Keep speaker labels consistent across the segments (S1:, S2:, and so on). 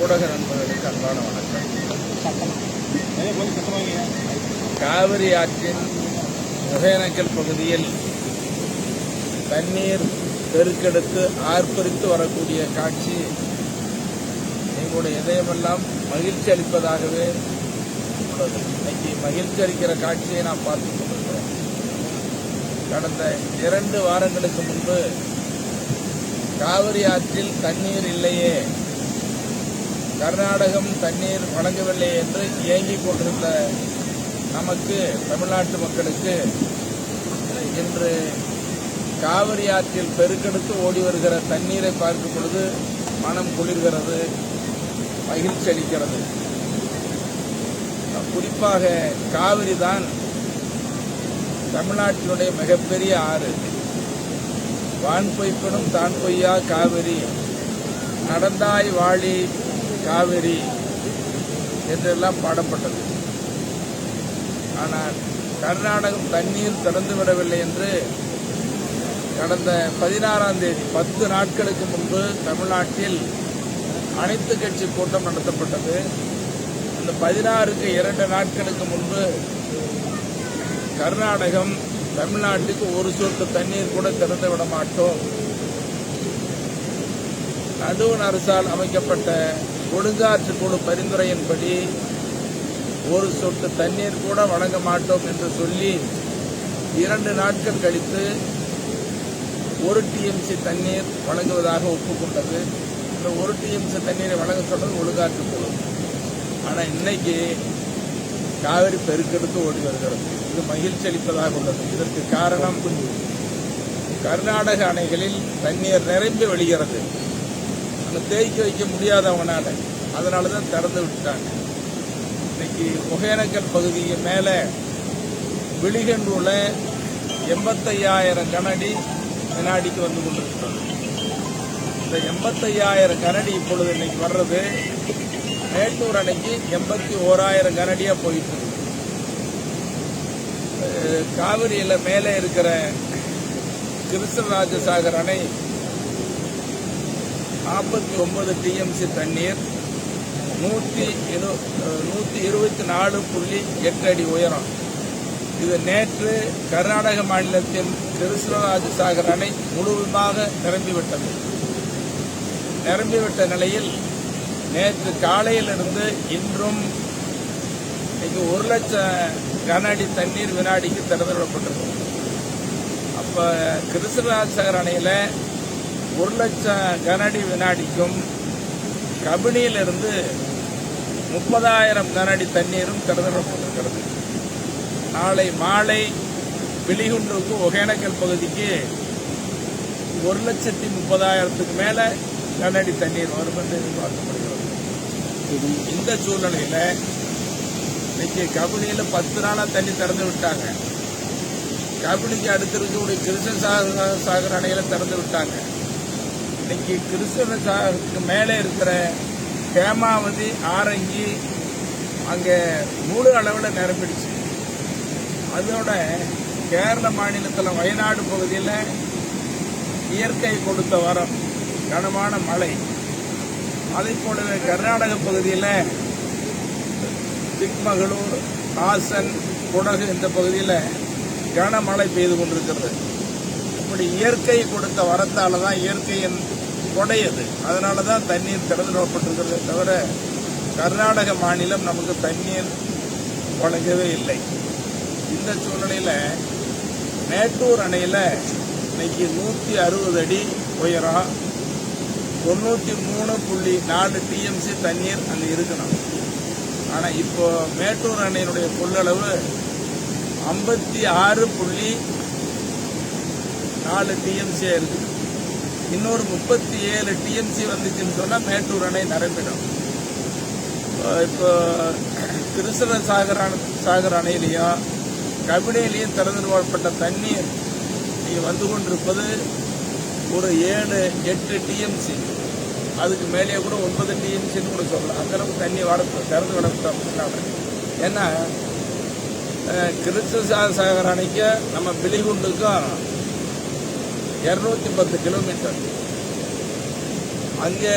S1: ஊடக நண்பர்களுக்கு அன்பான வணக்கம். காவிரி ஆற்றின் ஒகேனக்கல் பகுதியில் தண்ணீர் பெருக்கெடுத்து ஆர்ப்பரித்து வரக்கூடிய காட்சி எங்களுடைய இதயமெல்லாம் மகிழ்ச்சி அளிப்பதாகவே உள்ளது. இன்னைக்கு மகிழ்ச்சி அளிக்கிற காட்சியை நாம் பார்த்துக் கொண்டிருக்கிறோம். கடந்த இரண்டு வாரங்களுக்கு முன்பு காவிரி ஆற்றில் தண்ணீர் இல்லையே கர்நாடகம் தண்ணீர் வழங்கவில்லை என்று இயங்கிக் கொண்டிருந்த நமக்கு தமிழ்நாட்டு மக்களுக்கு இன்று காவிரி ஆற்றில் பெருக்கெடுத்து ஓடி வருகிற தண்ணீரை பார்க்கும் பொழுது மனம் குளிர்கிறது மகிழ்ச்சி அளிக்கிறது. குறிப்பாக காவிரி தான் தமிழ்நாட்டினுடைய மிகப்பெரிய ஆறு. வான் பொய்ப்பனும் தான் பொய்யா காவிரி. நடந்தாய் வாழி காவிரி என்றெல்லாம் பாடப்பட்டது. ஆனால் கர்நாடகம் தண்ணீர் திறந்து விடவில்லை என்று கடந்த பதினாறாம் தேதி பத்து நாட்களுக்கு முன்பு தமிழ்நாட்டில் அனைத்து கட்சி கூட்டம் நடத்தப்பட்டது. அந்த பதினாறுக்கு இரண்டு நாட்களுக்கு முன்பு கர்நாடகம் தமிழ்நாட்டுக்கு ஒரு சொட்டு தண்ணீர் கூட திறந்து விட மாட்டோம். நடுவண் அரசால் அமைக்கப்பட்ட ஒழுங்காற்று குழு பரிந்துரையின்படி ஒரு சொட்டு தண்ணீர் கூட வழங்க மாட்டோம் என்று சொல்லி இரண்டு நாட்கள் கழித்து ஒரு டிஎம்சி தண்ணீர் வழங்குவதாக ஒப்புக்கொண்டது. இந்த ஒரு டிஎம்சி தண்ணீரை வழங்க சொன்னது ஒழுங்காற்று குழு ஆனால் இன்னைக்கு காவிரி பெருக்கெடுத்து ஓடி வருகிறது. இது மகிழ்ச்சி அளிப்பதாக உள்ளது. இதற்கு காரணம் கர்நாடக அணைகளில் தண்ணீர் நிரம்பி வெளிகிறது அந்த தேய்க்க வைக்க முடியாதவனால அதனால தான் திறந்து விட்டாங்க இன்னைக்கு ஒகேனக்கல் பகுதிக்கு மேலே விழிகண்டுள்ள எண்பத்தையாயிரம் கனடி வினாடிக்கு வந்து கொண்டிருக்கிறது. இந்த எண்பத்தையாயிரம் கனடி இப்பொழுது இன்னைக்கு வர்றது மேட்டூர் அணைக்கு எண்பத்தி ஓராயிரம் கனடியா போயிட்டு இருக்கு. காவிரியில் மேலே இருக்கிற கிருஷ்ணராஜசாகர் அணை நாற்பத்தி ஒன்பது டிஎம்சி தண்ணீர் நூற்றி இரு நூற்றி இருபத்தி நாலு புள்ளி எட்டு அடி உயரம். இது நேற்று கர்நாடக மாநிலத்தின் கிருஷ்ணராஜசாகர் அணை முழுவதுமாக நிரம்பிவிட்டது. நிரம்பிவிட்ட நிலையில் நேற்று காலையிலிருந்து இன்றும் இங்கு ஒரு லட்சம் கன அடி தண்ணீர் வினாடிக்கு திறந்து விடப்பட்டிருக்கு அப்போ கிருஷ்ணராஜசாகர் அணையில் ஒரு லட்சம் கனஅடி வினாடிக்கும் கபினியிலிருந்து முப்பதாயிரம் கனஅடி தண்ணீரும் திறந்துவிடப்பட்டிருக்கிறது நாளை மாலை வெளிகுண்டுக்கு ஒகேனக்கல் பகுதிக்கு ஒரு லட்சத்தி முப்பதாயிரத்துக்கு மேலே கனஅடி தண்ணீர் வரும் என்று எதிர்பார்க்கப்படுகிறது. இந்த சூழ்நிலையில் இன்னைக்கு கபினியில் பத்து நாளாக தண்ணி திறந்து விட்டாங்க. கபினிக்கு அடுத்து இருக்கக்கூடிய கிருஷ்ண சாகர் சாகர் அணையில் திறந்து விட்டாங்க. இன்னைக்கு கிருஷ்ண மேலே இருக்கிற ஹேமாவதி ஆரங்கி அங்கே முழு அளவில் நிரம்பிடுச்சு. அதோட கேரள மாநிலத்தில் வயநாடு பகுதியில் இயற்கை கொடுத்த வரம் கனமான மழை. அதை போலவே கர்நாடக பகுதியில் சிக்மகளூர் ஹாசன் குடகு இந்த பகுதியில் கனமழை பெய்து கொண்டிருக்கிறது. இப்படி இயற்கை கொடுத்த வரத்தால தான் இயற்கையின் உடையது. அதனால தான் தண்ணீர் திறந்து விடப்பட்டிருக்கிறதே தவிர கர்நாடக மாநிலம் நமக்கு தண்ணீர் வழங்கவே இல்லை. இந்த சூழ்நிலையில் மேட்டூர் அணையில் இன்னைக்கு நூற்றி அறுபது அடி உயரம் தொண்ணூற்றி மூணு புள்ளி நாலு டிஎம்சி தண்ணீர் அங்கே இருக்கணும். ஆனால் இப்போ மேட்டூர் அணையினுடைய கொள்ளளவு ஐம்பத்தி ஆறு புள்ளி நாலு டிஎம்சியாக இருக்குது. இன்னொரு முப்பத்தி ஏழு டிஎம்சி வந்துச்சுன்னு சொன்னால் மேட்டூர் அணை நிரம்பிடும் இப்போ கிருஷ்ண சாகர் சாகர் அணையிலையும் கபினிலையும் திறந்து விடப்பட்ட தண்ணீர் இங்கே வந்து கொண்டிருப்பது ஒரு ஏழு எட்டு டிஎம்சி அதுக்கு மேலேயே கூட ஒன்பது டிஎம்சின்னு கூட சொல்லலாம். அந்த அளவுக்கு தண்ணி வட திறந்து விடப்பட்டாங்க ஏன்னா அஹ், கிருஷ்ண சாகர் அணைக்கு நம்ம பிலிகுண்டுக்கும் இரநூத்தி பத்து கிலோமீட்டர். அங்கே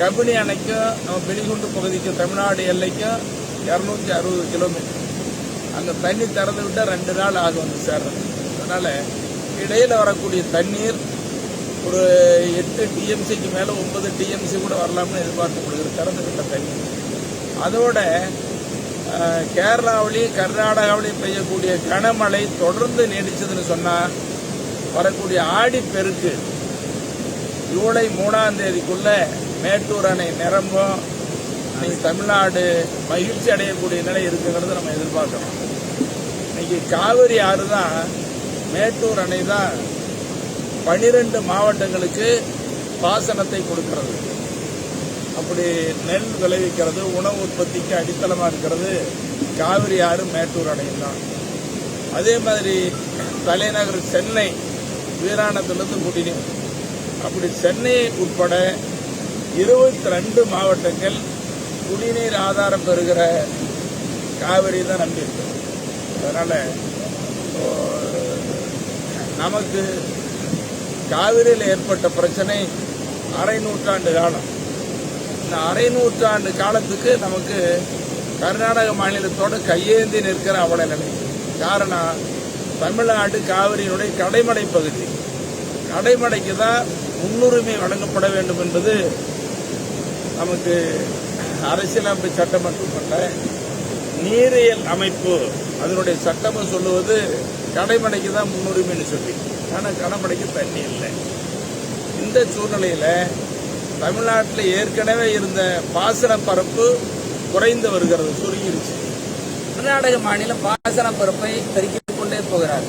S2: கபினி அணைக்கும் நம்ம வெளிகுண்டு பகுதிக்கும் தமிழ்நாடு எல்லைக்கும் இரநூத்தி அறுபது கிலோமீட்டர். அங்கே தண்ணி திறந்து விட்டால் ரெண்டு நாள் ஆகும் வந்து சேர்றது அதனால இடையில வரக்கூடிய தண்ணீர் ஒரு எட்டு டிஎம்சிக்கு மேலே ஒன்பது டிஎம்சி கூட வரலாம்னு எதிர்பார்க்கப்படுகிறது திறந்து விட்ட தண்ணி. அதோட கேரளாவிலையும் கர்நாடகாவிலையும் பெய்யக்கூடிய கனமழை தொடர்ந்து நீடிச்சதுன்னு சொன்னால் வரக்கூடிய ஆடி பெருக்கு ஜூலை மூணாம் தேதிக்குள்ள மேட்டூர் அணை நிரம்பும். இன்னைக்கு தமிழ்நாடு மகிழ்ச்சி அடையக்கூடிய நிலை இருக்குங்கிறது நம்ம எதிர்பார்க்கணும் இன்னைக்கு காவிரி ஆறு தான் மேட்டூர் அணை தான் பனிரெண்டு மாவட்டங்களுக்கு பாசனத்தை கொடுக்கிறது. அப்படி நெல் விளைவிக்கிறது உணவு உற்பத்திக்கு அடித்தளமாக இருக்கிறது காவிரி ஆறு மேட்டூர் அணையும் தான். அதே மாதிரி தலைநகர் சென்னை வீராணத்திலிருந்து குடிநீர் அப்படி சென்னை உட்பட இருபத்தி ரெண்டு மாவட்டங்கள் குடிநீர் ஆதாரம் பெறுகிற காவிரி தான் நம்பியிருக்கு அதனால நமக்கு காவிரியில் ஏற்பட்ட பிரச்சனை அரை நூற்றாண்டு காலம். இந்த அரை நூற்றாண்டு காலத்துக்கு நமக்கு கர்நாடக மாநிலத்தோட கையேந்தி நிற்கிற அவல நிலை. காரணம் தமிழ்நாடு காவிரியினுடைய கடைமடை பகுதி. கடைமடைக்கு தான் முன்னுரிமை வழங்கப்பட வேண்டும் என்பது நமக்கு அரசியலமைப்பு சட்டம் மட்டுமல்ல நீரியல் அமைப்பு அதனுடைய சட்டமும் சொல்லுவது கடைமடைக்கு தான் முன்னுரிமைன்னு சொல்லி. ஆனால் கடைமடைக்கு தண்ணி இல்லை. இந்த சூழ்நிலையில் தமிழ்நாட்டில் ஏற்கனவே இருந்த பாசன பரப்பு குறைந்து வருகிறது சுருங்கிருச்சு.
S1: கர்நாடக மாநிலம் பாசன பரப்பை பெருக்கிக் கொண்டே போகிறார்.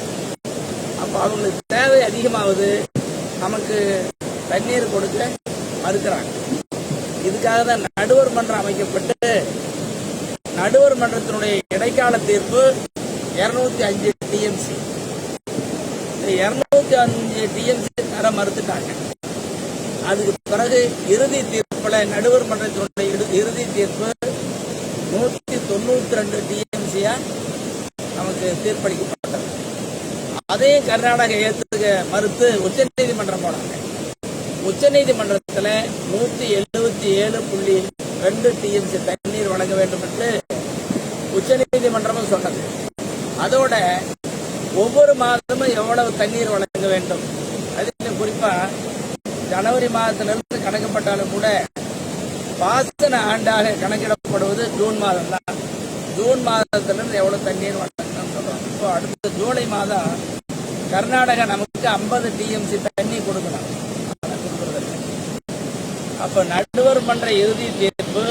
S1: அப்போ அவங்களுக்கு தேவை அதிகமாவது நமக்கு தண்ணீர் கொடுக்க மறுக்கிறாங்க இதுக்காக தான் நடுவர் மன்றம் அமைக்கப்பட்டு நடுவர் மன்றத்தினுடைய இடைக்கால தீர்ப்பு இருநூத்தி அஞ்சு டிஎம்சி. இருநூத்தி அஞ்சு டிஎம்சி தர மறுத்துட்டாங்க. அதுக்கு பிறகு இறுதி தீர்ப்புல நடுவர் மன்றத்தினுடைய இறுதி தீர்ப்பு நூத்தி தொண்ணூத்தி ரெண்டு டிஎம்சியா நமக்கு தீர்ப்பளிக்கப்பட்டது. அதையும் கர்நாடக ஏற்றுக்க மறுத்து உச்ச நீதிமன்றம் போனாங்க. உச்சநீதிமன்றத்துல நூத்தி எழுபத்தி ஏழு புள்ளி ரெண்டு டிஎம்சி தண்ணீர் வழங்க வேண்டும் என்று உச்ச நீதிமன்றமும் சொன்னது. அதோட ஒவ்வொரு மாதமும் எவ்வளவு தண்ணீர் வழங்க வேண்டும்? அதில் குறிப்பா ஜனவரி மாதத்திலிருந்து கணக்கப்பட்டாலும் கூட பாசன ஆண்டாக கணக்கிடப்படுவது ஜூன் மாதம் தான் ஜூன் மாதத்திலிருந்து எவ்வளவு தண்ணீர் வழங்க சொல்றோம் இப்போ அடுத்த ஜூலை மாதம் கர்நாடகா நமக்கு ஐம்பது டிஎம்சி தண்ணி கொடுக்கணும். ஆனா அப்ப நடுவர் பண்ற இறுதி தீர்ப்பு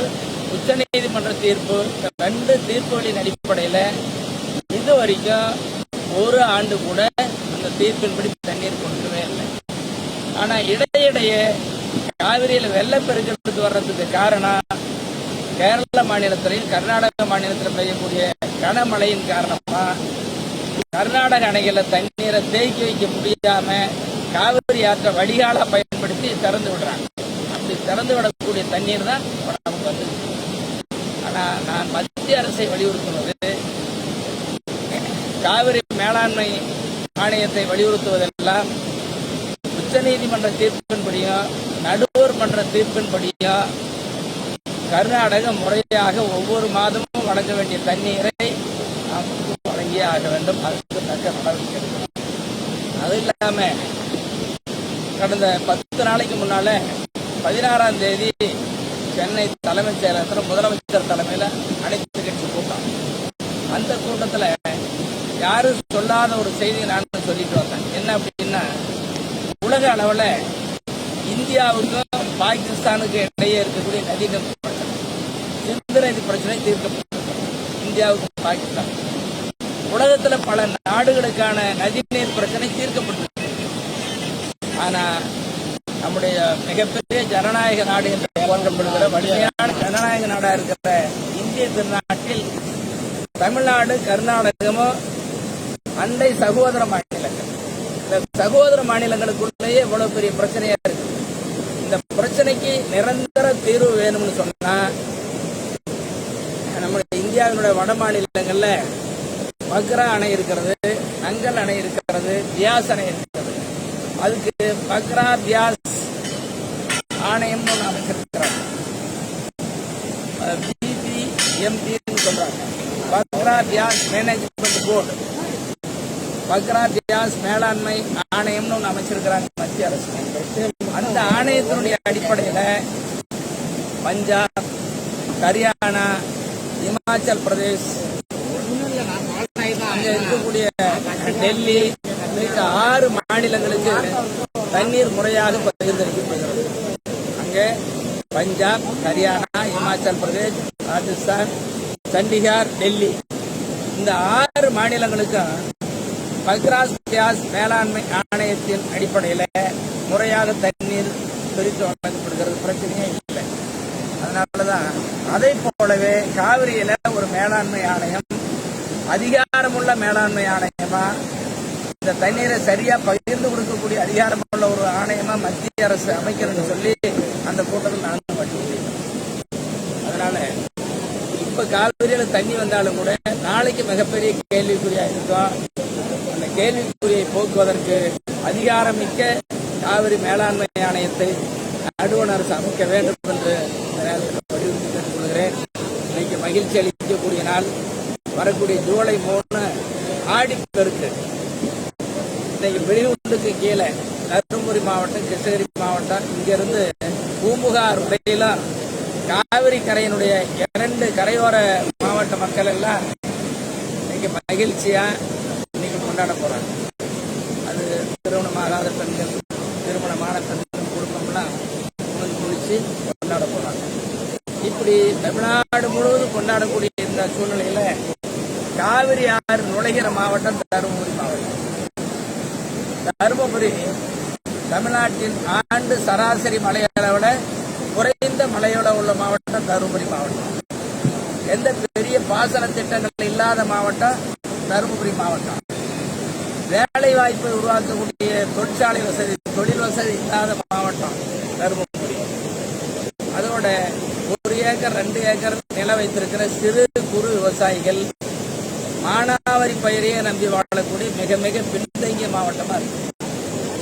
S1: உச்சநீதிமன்ற தீர்ப்பு ரெண்டு தீர்ப்புகளின் அடிப்படையில இது வரைக்கும் ஒரு ஆண்டு கூட அந்த தீர்ப்பின்படி தண்ணீர் கொடுக்கவே இல்லை. ஆனா இடையிடையே காவிரியில வெள்ளப்பெருக்கெடுத்து வர்றதுக்கு காரணம் கேரள மாநிலத்திலையும் கர்நாடக மாநிலத்தில் பெய்யக்கூடிய கனமழையின் காரணமாக கர்நாடக அணைகளில் தண்ணீரை தேக்கி வைக்க முடியாம காவிரி ஆற்றை வடிகால பயன்படுத்தி திறந்து விடுறாங்க. அப்படி திறந்து விடக்கூடிய தண்ணீர் தான் இப்ப நமக்கு வந்து நான் மத்திய அரசை வலியுறுத்துவது காவிரி மேலாண்மை ஆணையத்தை வலியுறுத்துவதெல்லாம் உச்சநீதிமன்ற தீர்ப்பின்படியும் நடுவர் மன்ற தீர்ப்பின்படியும் கர்நாடகம் முறையாக ஒவ்வொரு மாதமும் வழங்க வேண்டிய தண்ணீரை நாம் வழங்கியே ஆக வேண்டும். அதுக்கு தக்க நடவடிக்கை எடுக்கணும். அது இல்லாம கடந்த பத்து நாளைக்கு முன்னால பதினாறாம் தேதி சென்னை தலைமைச் செயலகத்தில் முதலமைச்சர் தலைமையில் அனைத்து கட்சி கூட்டம். அந்த கூட்டத்தில் யாரும் சொல்லாத ஒரு செய்தியை நான் சொல்லிட்டு வந்தேன். என்ன அப்படின்னா உலக அளவில் இந்தியாவுக்கும் பாகிஸ்தானுக்கும் இடையே இருக்கக்கூடிய நதிநீர் பிரச்சனை சிந்து பிரச்சனை? தீர்க்கப்பட்டிருக்கும் இந்தியாவுக்கும் பாகிஸ்தான். உலகத்துல பல நாடுகளுக்கான நதிநீர் பிரச்சனை தீர்க்கப்பட்டிருக்கு. ஆனா நம்முடைய மிகப்பெரிய ஜனநாயக நாடு என்று போற்றப்படுகிற வலிமையான ஜனநாயக நாடா இருக்கிற இந்திய திருநாட்டில் தமிழ்நாடு கர்நாடகமும் அண்டை சகோதர மாநிலங்கள். இந்த சகோதர மாநிலங்களுக்குள்ளேயே இவ்வளவு பெரிய பிரச்சனையா இருக்கு. இந்த பிரச்சனைக்கு நிரந்தர தீர்வு வேணும்னு சொன்னா இந்தியாவினுடைய வட மாநிலங்களில் பக்ரா அணை இருக்கிறது நங்கல் அணை இருக்கிறது பியாஸ் அணை இருக்கிறது. அதுக்கு பக்ரா பியாஸ் ஆணையம் ஒன்று அமைச்சிருக்கிறாங்க. பிபிஎம்டின்னு சொல்றாங்க. Bhakra Beas management board. Bhakra Beas மேலாண்மை ஆணையம்னு ஒன்று அமைச்சிருக்கிறாங்க மத்திய அரசு. அந்த ஆணையத்தினுடைய அடிப்படையில் பஞ்சாப் ஹரியானா இமாச்சல் பிரதேஷ் அங்கே இருக்கக்கூடிய டெல்லி உள்ளிட்ட ஆறு மாநிலங்களுக்கு தண்ணீர் முறையாக பகிர்ந்தளிக்கப்படுகிறது. அங்கே பஞ்சாப் ஹரியானா இமாச்சல் பிரதேஷ் ராஜஸ்தான் சண்டிகார் டெல்லி. இந்த ஆறு மாநிலங்களுக்கும் பக்ராஸ் பியாஸ் மேலாண்மை ஆணையத்தின் அடிப்படையில் முறையாக தண்ணீர் பிரித்து வழங்கப்படுகிறது. பிரச்சனையே அதனால அதனாலதான் அதை போலவே காவிரியில ஒரு மேலாண்மை ஆணையம் அதிகாரமுள்ள மேலாண்மை ஆணையமா இந்த தண்ணீரை சரியா பகிர்ந்து கொடுக்கக்கூடிய அதிகாரமுள்ள ஒரு ஆணையமா மத்திய அரசு அமைக்கணும்னு சொல்லி அந்த கூட்டத்தில் நடந்து வலியுறுத்தினேன். அதனால இப்ப காவிரியில தண்ணி வந்தாலும் கூட நாளைக்கு மிகப்பெரிய கேள்விக்குறியா இருக்கும் அந்த கேள்விக்குறியை போக்குவதற்கு அதிகாரமிக்க காவிரி மேலாண்மை ஆணையத்தை நடுவண் அரசு அமைக்க வேண்டும் என்று இன்னைக்கு மகிழ்ச்சி அளிக்கக்கூடிய நாள். வரக்கூடிய ஜூலை மூணு ஆடிப்பெருக்கு. இன்னைக்கு வெளியூருக்கு கீழே தருமபுரி மாவட்டம் கிருஷ்ணகிரி மாவட்டம். இங்கிருந்து பூம்புகார் வரையிலும் காவிரி கரையினுடைய இரண்டு கரையோர மாவட்ட மக்கள் எல்லாம் இன்னைக்கு மகிழ்ச்சியா இன்னைக்கு கொண்டாட போறாங்க. அது திருமணமாகாத பெண்கள் திருமணமான பெண்கள் குடும்பம்லாம் முடிச்சு கொண்டாட போறாங்க. இப்படி தமிழ்நாடு முழுவதும் கொண்டாடக்கூடிய இந்த சூழ்நிலையில காவிரி ஆறு நுழைகிற மாவட்டம் தருமபுரி மாவட்டம். தருமபுரி தமிழ்நாட்டின் ஆண்டு சராசரி மழையை விட குறைந்த மழையோட உள்ள மாவட்டம் தருமபுரி மாவட்டம். எந்த பெரிய பாசன திட்டங்கள் இல்லாத மாவட்டம் தருமபுரி மாவட்டம். வேலை வாய்ப்பை உருவாக்கக்கூடிய தொழிற்சாலை வசதி தொழில் வசதி இல்லாத மாவட்டம் தருமபுரி. அதோட ஏக்கர் ரெண்டு ஏக்கர் நிலம் வைத்திருக்கிற சிறு குறு விவசாயிகள் மானாவாரி பயிரையே நம்பி வாழக்கூடிய மிக மிக பின்தங்கிய மாவட்டமா இருக்கு.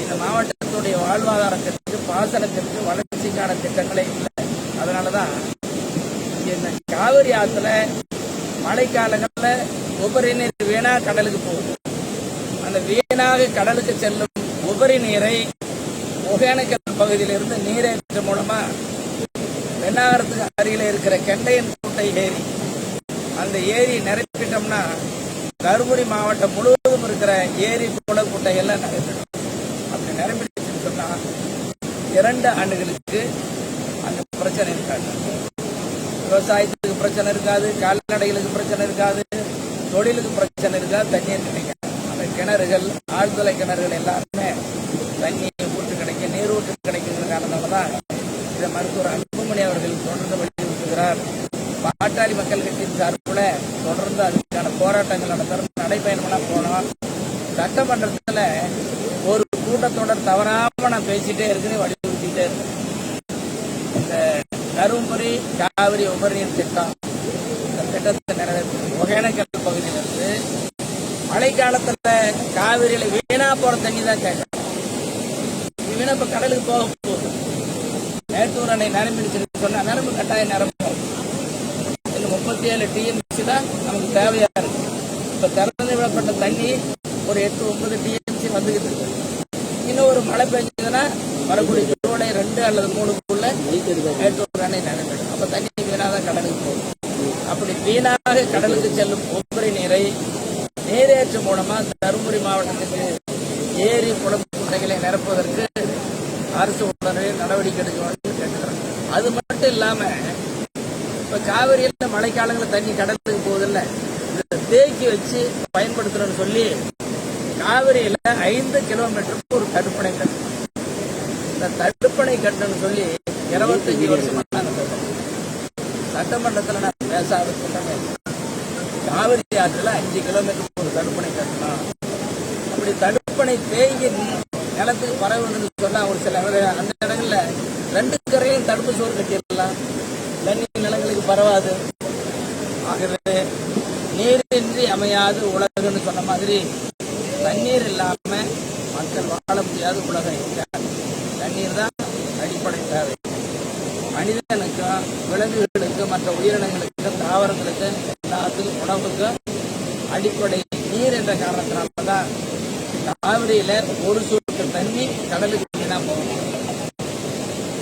S1: இந்த மாவட்டத்துடைய வாழ்வாதாரத்திற்கு பாசனத்திற்கு வளர்ச்சிக்கான திட்டங்களே இல்லை. அதனாலதான் இந்த காவிரி ஆத்துல மழைக்காலங்கள்ல உபரி நீர் வீணா கடலுக்கு போகுது. அந்த வீணாக கடலுக்கு செல்லும் உபரி நீரை ஒகேனக்கல் பகுதியிலிருந்து நீரேற்று மூலமா வெண்ணாகரத்துக்கு அருகில் இருக்கிற கெண்டையன் கூட்டை ஏரி. அந்த ஏரி நிரப்பிட்டோம்னா தருமபுரி மாவட்டம் முழுவதும் இருக்கிற ஏரி குளக்குட்டை எல்லாம் நிரப்பிடும். அப்படி நிரம்பிடுச்சுன்னு சொன்னால் இரண்டு ஆண்டுகளுக்கு அந்த பிரச்சனை இருக்காது. விவசாயத்துக்கு பிரச்சனை இருக்காது கால்நடைகளுக்கு பிரச்சனை இருக்காது தொழிலுக்கு பிரச்சனை இருக்காது தண்ணீர் கிடைக்காது. அந்த கிணறுகள் ஆழ்துளை கிணறுகள் எல்லாருமே தண்ணி ஊற்று கிடைக்கும் நீர் ஊற்று கிடைக்கின்ற தான் இதை மருத்துவர் அன்புமணி அவர்கள் தொடர்ந்து வலியுறுத்துகிறார். பாட்டாளி மக்கள் கட்சியின் சார்பில் தொடர்ந்து அதுக்கான போராட்டங்கள் நடத்துறது நடைபயணமெல்லாம் போனோம் சட்டமன்றத்தில் ஒரு கூட்டத்தொடர் தவறாம நான் பேசிட்டே இருக்குன்னு வலியுறுத்திட்டே இருக்கேன். இந்த தருமபுரி காவிரி உபரிநீர் திட்டம் இந்த திட்டத்தை நிறைவேற்ற ஒகேனக்கல் பகுதியிலிருந்து மழை காலத்துல காவிரியில வீணா போற தண்ணி தான் கேட்கணும் வீணா இப்ப கடலுக்கு போக போகுது. மேட்டூர் அணை நிரம்பிடுச்சுன்னு சொன்னா நிரம்பு கட்டாயம் நிரம்பும் இன்னும் முப்பத்தி ஏழு டிஎம்சி தான் நமக்கு தேவையா இருக்கு. இப்ப திறந்து விடப்பட்ட தண்ணி ஒரு எட்டு ஒன்பது டிஎம்சி வந்துகிட்டு இருக்கு. இன்னும் ஒரு மழை பெஞ்சதுன்னா வரக்கூடிய ஜூலை ரெண்டு அல்லது மூணுக்குள்ள மேட்டூர் அணை நிரம்பிடும் அப்ப தண்ணி வீணாக கடலுக்கு போகும். அப்படி வீணாக கடலுக்கு செல்லும் உபரி நீரை நீரேற்று மூலமா தருமபுரி மாவட்டத்துக்கு ஏரி குளம் குட்டைகளை நிரப்புவதற்கு அரசு உடனே நடவடிக்கை எடுக்க வேண்டும் கேட்டுக்கிறோம் அது மட்டும் இல்லாம இப்ப காவிரியில மழைக்காலங்களில் தண்ணி கடலுக்கு போகுதில்ல தேக்கி வச்சு பயன்படுத்துறோம்னு சொல்லி காவிரியில ஐந்து கிலோமீட்டருக்கு ஒரு தடுப்பணை கட்டணும். இந்த தடுப்பணை கட்டணும்னு சொல்லி இருபத்தஞ்சு வருஷமாக நாங்க சட்டமன்றத்தில் நான் பேசாத கூட்டமே காவிரி ஆற்றுல அஞ்சு கிலோமீட்டருக்கு ஒரு தடுப்பணை கட்டணும். அப்படி தடுப்பணை தேங்கி நிலத்துக்கு பரவணும்னு சொன்னா ஒரு சில அந்த இடங்கள்ல ரெண்டு கரையும் தடுப்பு சோறு கட்டிடலாம். தண்ணி நிலங்களுக்கு பரவாது. ஆகவே நீரின்றி அமையாது உலகம்னு சொன்ன மாதிரி தண்ணீர் இல்லாம மக்கள் வாழ முடியாத உலகம் இல்லை தண்ணீர் தான் அடிப்படை தேவை. விலங்குகளுக்கும் மற்ற உயிரினங்களுக்கு தாவரங்களுக்கும் எல்லாத்துக்கும் உணவுக்கும் அடிப்படை நீர் என்ற காரணத்தினால தான் காவிரியில ஒரு சொட்டு தண்ணி கடலுக்கு வீணா போகும்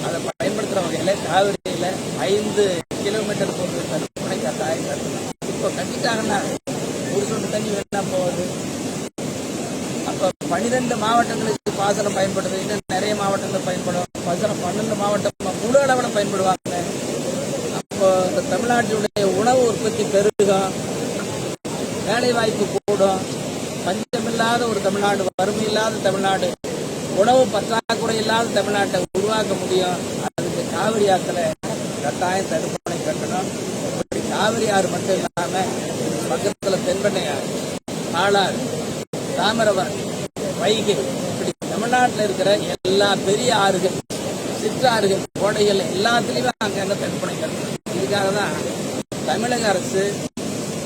S1: அதை பயன்படுத்துற வகையில காவிரியில ஐந்து கிலோமீட்டர் போன்ற தடுப்பணை கட்டாயம் கட்டணும் இப்போ கட்டிட்டாங்கன்னா ஒரு சொட்டு தண்ணி வேணா போகுது. அப்ப பனிரெண்டு மாவட்டங்களுக்கு பாசனம் பயன்படுது. இன்னும் நிறைய மாவட்டங்கள் பயன்படும். பாசனம் பன்னெண்டு மாவட்டம் முழு அளவில் பயன்படுவாங்க. அப்போ இந்த தமிழ்நாட்டினுடைய உணவு உற்பத்தி பெருகும். வேலை வாய்ப்பு கூடும் இல்லாத ஒரு தமிழ்நாடு வறுமை இல்லாத தமிழ்நாடு உணவு பற்றாக்குறை இல்லாத தமிழ்நாட்டை உருவாக்க முடியும். அதுக்கு காவிரி ஆற்றுல கட்டாயம் தடுப்பணை கட்டணும். இப்படி காவிரி ஆறு மட்டும் இல்லாம பக்கத்துல தென்பெண்ணை ஆறு ஆளாறு தாமிரபரணி வைகை இப்படி தமிழ்நாட்டில் இருக்கிற எல்லா பெரிய ஆறுகள் சிற்றாறுகள் கோடைகள் எல்லாத்துலேயுமே அங்கங்க தடுப்பணை கட்டணும். இதுக்காக தான் தமிழக அரசு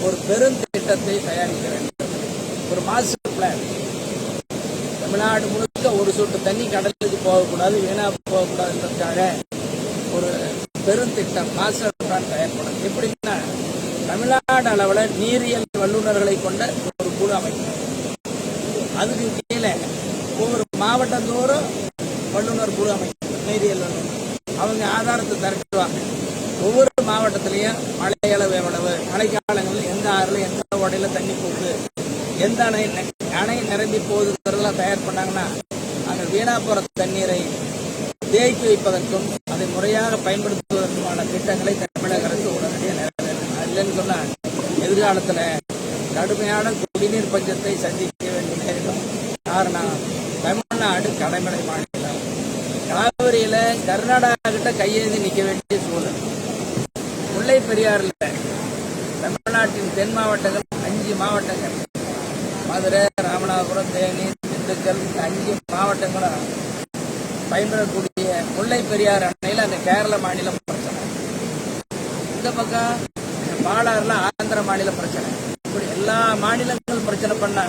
S1: ஒரு பெருந்திட்டத்தை தயாரிக்க வேண்டும். ஒரு மாஸ்டர் பிளான் தமிழ்நாடு முழுக்க ஒரு சொட்டு தண்ணி கடலுக்கு போகக்கூடாது வீணா போகக்கூடாதுன்றதுக்காக ஒரு பெருந்திட்டம் மாஸ்டர் பிளான் தயார் எப்படின்னா தமிழ்நாடு அளவில் நீரியல் வல்லுநர்களை கொண்ட ஒரு குழு அமைக்கணும் அதுக்கு கீழே ஒவ்வொரு மாவட்டந்தோறும் வல்லுநர் குழு அமைக்கணும் நீரியல் வல்லுநர். அவங்க ஆதாரத்தை திரட்டுவாங்க. ஒவ்வொரு மாவட்டத்திலையும் மழை அளவு எவ்வளவு மழைக்காலங்களில் எந்த ஆறுல எந்த உடையில தண்ணி போகுது எந்த அணை அணை நிரம்பி போகுதுங்கிறதெல்லாம் தயார் பண்ணாங்கன்னா அங்கே வீணா தண்ணீரை தேக்கி வைப்பதற்கும் அதை முறையாக பயன்படுத்துவதற்குமான திட்டங்களை தமிழக அரசு உடனடியாக நிறைவேறும் இல்லைன்னு சொன்னால் எதிர்காலத்தில் கடுமையான குடிநீர் பஞ்சத்தை சந்திக்க வேண்டும் நேரிடும் காரணம் தமிழ்நாடு கடைமடை மாநிலம். காவிரியில் கர்நாடகா கிட்ட கையேந்தி நிற்க வேண்டிய சூழல். முல்லை பெரியாறுல தமிழ்நாட்டின் தென் மாவட்டங்கள் அஞ்சு மாவட்டங்கள். மதுரை ராமநாதபுரம் தேனி திண்டுக்கல் இந்த அஞ்சு மாவட்டங்களும் பயன்படக்கூடிய முல்லை பெரியாறு அணையில் அந்த கேரள மாநிலம் பிரச்சனை. இந்த பக்கம் பாலாறுல ஆந்திர மாநில பிரச்சனை. இப்படி எல்லா மாநிலங்களும் பிரச்சனை பண்ண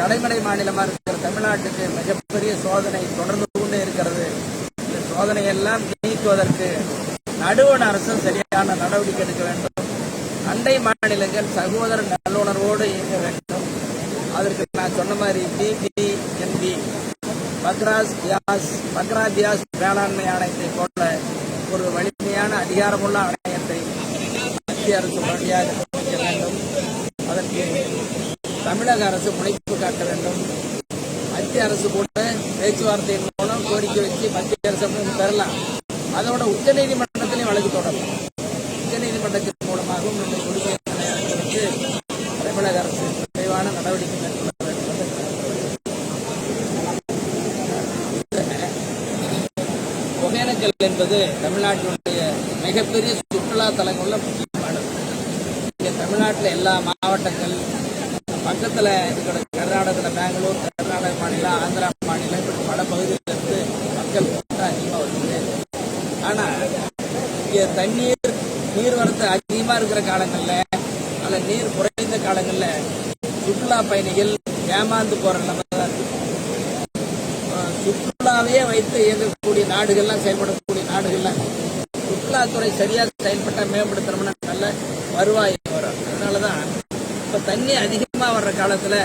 S1: கடைமடை மாநிலமா இருக்கிற தமிழ்நாட்டுக்கு மிகப்பெரிய சோதனை தொடர்ந்து கொண்டே இருக்கிறது. இந்த சோதனையெல்லாம் நீக்குவதற்கு நடுவண் அரசும் சரியான நடவடிக்கை எடுக்க வேண்டும். அண்டை மாநிலங்கள் சகோதர நல்லுணர்வோடு இயங்க வேண்டும். அதற்கு நான் சொன்ன மாதிரி பிபிஎன்பி பக்ராஸ் தியாஸ் பக்ரா தியாஸ் வேளாண்மை ஆணையத்தை போல ஒரு வலிமையான அதிகாரமுள்ள ஆணையத்தை மத்திய அரசு உடனடியாக வேண்டும். அதற்கு தமிழக அரசு முனைப்பு காட்ட வேண்டும். மத்திய அரசு கூட பேச்சுவார்த்தையின் மூலம் கோரிக்கை வச்சு மத்திய அரசு பெறலாம். அதோட உச்சநீதிமன்றத்திலையும் வழக்கு தொடரலாம். உச்சநீதிமன்றத்தின் மூலமாகவும் இந்த குடிமை குறித்து தமிழக அரசு விரைவான நடவடிக்கை மேற்கொள்ள வேண்டும் ஒகேனக்கல் என்பது தமிழ்நாட்டினுடைய மிகப்பெரிய சுற்றுலா தலங்களில் முக்கியமானது. இங்கே தமிழ்நாட்டில் எல்லா மாவட்டங்கள் பக்கத்தில் இருக்கிற கர்நாடகத்தில் பெங்களூர் கர்நாடக மாநிலம் ஆந்திரா மாநிலம் இப்படி பல பகுதியிலிருந்து மக்கள் கூட்டம் அதிகமாக வருது. ஆனால் இங்கே தண்ணீர் நீர்வரத்து அதிகமாக இருக்கிற காலங்களில் அல்ல நீர் குறைந்த காலங்களில் சுற்றுலா பயணிகள் ஏமாந்து போகிற நிலைமை தான் சுற்றுலாவையே வைத்து இயங்கக்கூடிய நாடுகள்லாம் செயல்படக்கூடிய நாடுகள்லாம் சுற்றுலாத்துறை சரியாக செயல்பட்டா மேம்படுத்தணும்னா நல்ல வருவாய் வரும். அதனாலதான் இப்ப தண்ணி அதிகமா வர்ற காலத்துல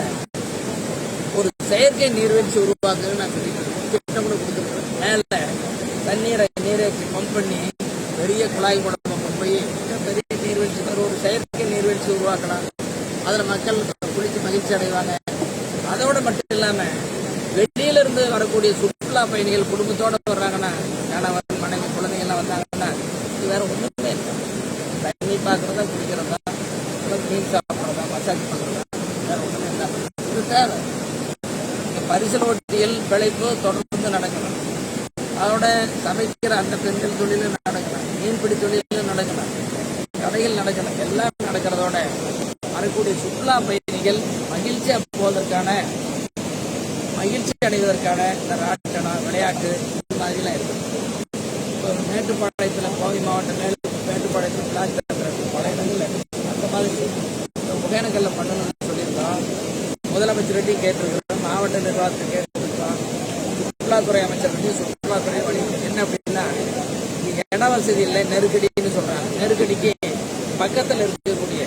S1: ஒரு செயற்கை நீர்வீழ்ச்சி உருவாக்குன்னு நான் சொல்லிக்கிறேன். திட்டம் கூட கொடுத்துருக்கேன். மேல தண்ணீரை நீரேற்றி பம்ப் பண்ணி பெரிய குழாய் மூலமா போய் பெரிய நீர்வீழ்ச்சி வரும் ஒரு செயற்கை நீர்வீழ்ச்சி உருவாக்கலாம். அதுல மக்கள் குளித்து மகிழ்ச்சி அடைவாங்க. அதோட மட்டும் இல்லாம இருந்து வரக்கூடிய சுற்றுலா பயணிகள் குடும்பத்தோட வர்றாங்கன்னா கணவன் மனைவி குழந்தைங்க எல்லாம் வந்தாங்கன்னா இது வேற ஒன்றுமே இல்லை. தண்ணி பார்க்குறதா குடிக்கிறதா மீன் சாப்பிட்றதா மசாஜ் பண்ணுறதா வேற ஒன்றுமே இல்லை. இது தேவை. பரிசல் ஒட்டியல் பிழைப்பு தொடர்ந்து நடக்கணும். அதோட சமைக்கிற அந்த பெண்கள் தொழிலும் நடக்கலாம் மீன்பிடி தொழிலும் நடக்கலாம் கடைகள் நடக்கணும். எல்லாம் நடக்கிறதோட வரக்கூடிய சுற்றுலா பயணிகள் மகிழ்ச்சியாக போவதற்கான மகிழ்ச்சி அடைவதற்கான இந்த ராட்டனா விளையாட்டு இது மாதிரிலாம் இருக்கு. இப்போ மேட்டுப்பாளையத்தில் கோவை மாவட்டம் மேட்டுப்பாளையத்தில் பிளாக் பல இடங்கள்ல அந்த மாதிரி இந்த ஒகேனக்கல்ல பண்ணணும்னு சொல்லியிருந்தோம் முதலமைச்சர்கிட்டையும் கேட்டிருக்கிறோம் மாவட்ட நிர்வாகத்தை கேட்டிருக்கிறோம் சுற்றுலாத்துறை அமைச்சர்கிட்டையும் சுற்றுலாத்துறை வழி என்ன அப்படின்னா இங்க இட வசதி இல்லை நெருக்கடின்னு நெருக்கடிக்கு பக்கத்தில் இருக்கக்கூடிய